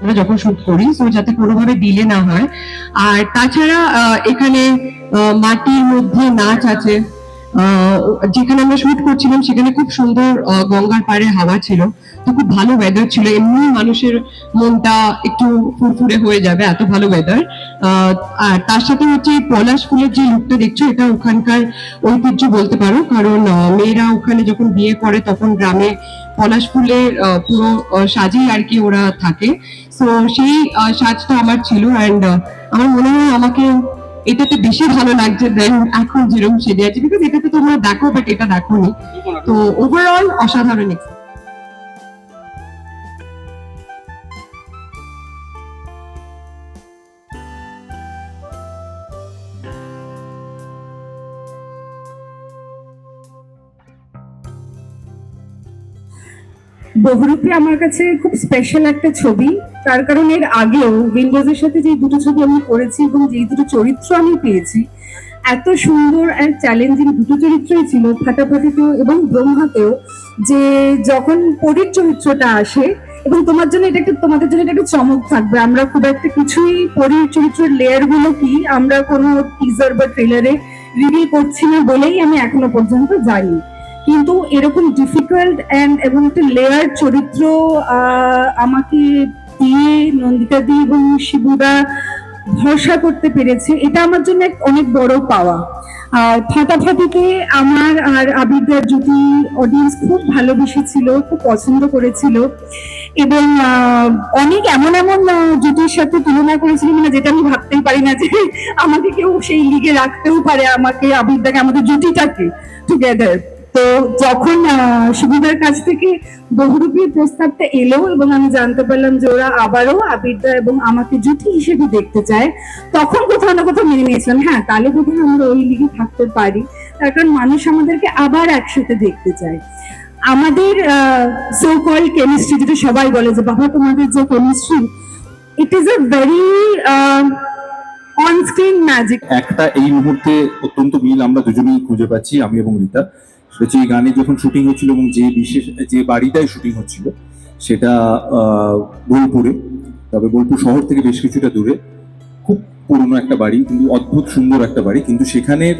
আমরা যখন শুট করি তো যাতে কোনোভাবে ডিলে না হয়। আর তাছাড়া এখানে মাটির মধ্যে নাচ আছে। যেখানে আমরা শুট করছিলাম, সেখানে খুব সুন্দর গঙ্গার পাড়ে হাওয়া ছিল। তো খুব ভালো ওয়েদার ছিল। এমনি মানুষের মনটা একটু ফুরফুরে হয়ে যাবে, এত ভালো ওয়েদার আর তার সাথে হচ্ছে পলাশ ফুলের যে লুকটা দেখছ, এটা ওখানকার ঐতিহ্য বলতে পারো। কারণ মেয়েরা ওখানে যখন বিয়ে করে, তখন গ্রামে পলাশ ফুলের পুরো সাজেই আর কি ওরা থাকে। তো সেই সাজটা আমার ছিল অ্যান্ড আমার মনে হয় আমাকে এটাতে বেশি ভালো লাগছে দেন এখন যেরকম সেজে আছে বিকজ এটাতে তোমরা দেখো বাট এটা দেখো নি তো ওভারঅল অসাধারণ experience। বহুরূপী আমার কাছে খুব স্পেশাল একটা ছবি। তার কারণ এর আগেও উইন্ডোজের সাথে যে দুটো ছবি আমি করেছি এবং যেই দুটো চরিত্র আমি পেয়েছি, এত সুন্দর আর চ্যালেঞ্জিং দুটো চরিত্রই ছিল, ফাটাফাটিতেও এবং ব্রহ্মাতেও, যে যখন পরীর চরিত্রটা আসে এবং তোমার জন্য এটা একটা, তোমাদের জন্য এটা একটা চমক থাকবে। আমরা খুব একটা কিছুই পরীর চরিত্রের লেয়ারগুলো কি আমরা কোনো টিজার বা ট্রেলারে রিভিল করছি না বলেই আমি এখনও পর্যন্ত জানি। কিন্তু এরকম ডিফিকাল্ট এন্ড এবং একটা লেয়ার চরিত্র আমাকে দিয়ে নন্দিতা দি এবং শিবুদা ভরসা করতে পেরেছে, এটা আমার জন্য অনেক বড় পাওয়া। আর ফাটাফাটিতে আমার আর আবিদার জুটি অডিয়েন্স খুব ভালোবেসেছিল, খুব পছন্দ করেছিল, এবং অনেক এমন এমন জুটির সাথে তুলনা করেছিল মানে যেটা আমি ভাবতেই পারি না যে আমাকে কেউ সেই লিগে রাখতেও পারে আমাকে আবিদাকে আমাদের জুটিটাকে টুগেদার তো যখন শিবুদার কাছ থেকে বহুরূপী প্রস্তাবটা এলো এবং আমি জানতে পারলাম যে ওরা আবারও আবিরদা এবং আমাকে জুটি হিসেবে দেখতে চায়, তখন কোথাও না কোথাও মেনে নিয়েছিলাম হ্যাঁ তাহলে বোধহয় আমরা ওই লিগে থাকতে পারি। তার কারণ মানুষ আমাদেরকে আবার একসাথে দেখতে চায়। আমাদের সো কল কেমিস্ট্রি যেটা সবাই বলে যে, বাবা, তোমাদের যে chemistry it is a very own magic একটা, এই মুহূর্তে অত্যন্ত মিল আমরা দুজনেই খুঁজে পাচ্ছি, আমি এবং রীতা। এই গানে যখন শুটিং হচ্ছিল এবং যে বিশেষ, যে বাড়িটায় শুটিং হচ্ছিল, সেটা বোলপুরে, তবে বোলপুর শহর থেকে বেশ কিছুটা দূরে, খুব পুরনো একটা বাড়ি, কিন্তু অদ্ভুত সুন্দর একটা বাড়ি, কিন্তু সেখানের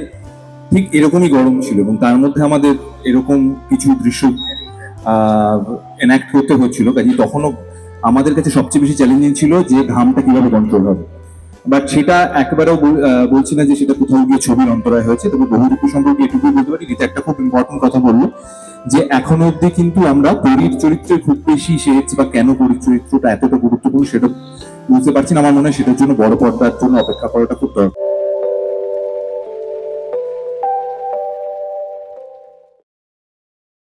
ঠিক এরকমই গরম ছিল এবং তার মধ্যে আমাদের এরকম কিছু দৃশ্য এনাক্ট করতে হচ্ছিল। কাজে তখনও আমাদের কাছে সবচেয়ে বেশি চ্যালেঞ্জিং ছিল যে ঘামটা কীভাবে কন্ট্রোল হবে। বাট সেটা একবারেও বলছি না যে সেটা কোথাও গিয়ে ছবির অন্তরায় হয়েছে। তবে বহুরূপী সম্পর্কে এটুকুই বলতে পারি এটা একটা খুব ইম্পর্টেন্ট কথা বলল, যে এখনও অব্দি কিন্তু আমরা পরীর চরিত্রে খুব বেশি শেষ বা কেন পরীর চরিত্রটা এতটা গুরুত্বপূর্ণ সেটা বুঝতে পারছি না। আমার মনে হয় সেটার জন্য বড় পর্দার জন্য অপেক্ষা করাটা খুব দরকার।